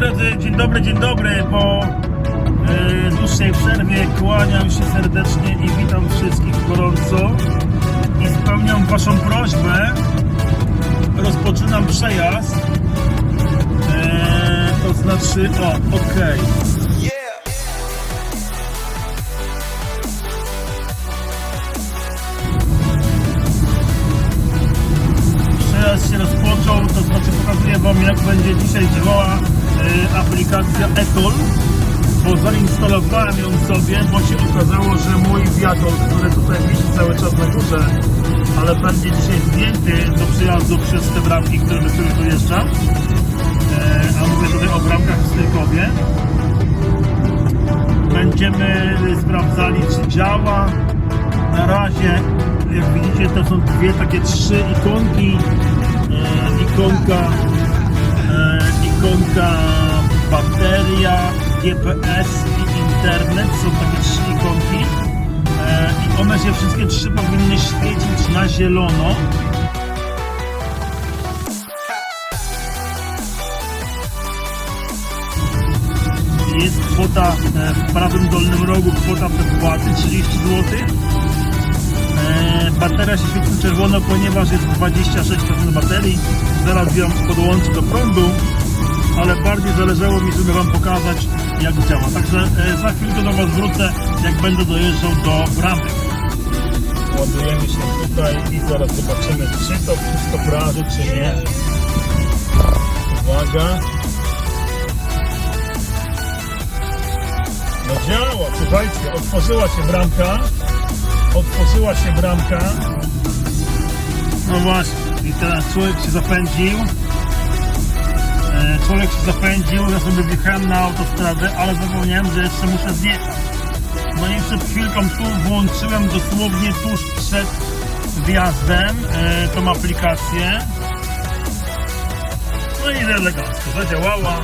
drodzy, dzień dobry, dzień dobry. Po e, dłuższej przerwie kłaniam się serdecznie i witam wszystkich gorąco. I spełniam Waszą prośbę. Rozpoczynam przejazd. E, to znaczy, o, okej. Przejazd się rozpoczął, to znaczy pokazuję Wam jak będzie dzisiaj działała aplikacja Etol bo zainstalowałem ją sobie, bo się okazało, że mój wiatol, który tutaj wisi cały czas na górze, ale będzie dzisiaj zdjęty do przyjazdu przez te bramki, które do których dojeżdżam. E, a mówię tutaj o bramkach w Strykowie. Będziemy sprawdzali, czy działa. Na razie, jak widzicie, to są dwie takie trzy ikonki. E, ikonka, e, ikonka GPS i internet. Są takie trzy ikonki. E, I one się wszystkie trzy powinny świecić na zielono. Jest kwota e, w prawym dolnym rogu, kwota przedpłaty 30 zł. E, bateria się świeci czerwono, ponieważ jest 26% baterii. Zaraz ją podłączę do prądu, ale bardziej zależało mi, żeby Wam pokazać, jak działa. Także e, za chwilkę do Was wrócę, jak będę dojeżdżał do bramek. Ładujemy się tutaj i zaraz zobaczymy, czy to wszystko praży, czy nie. Uwaga. No działa, słuchajcie, otworzyła się bramka. Otworzyła się bramka. No właśnie, i teraz człowiek się zapędził. Człowiek się zapędził, ja sobie wjechałem na autostradę, ale zapomniałem, że jeszcze muszę zjechać. No i przed chwilką tu włączyłem dosłownie tuż przed wjazdem e, tą aplikację. No i elegancko, zadziałała.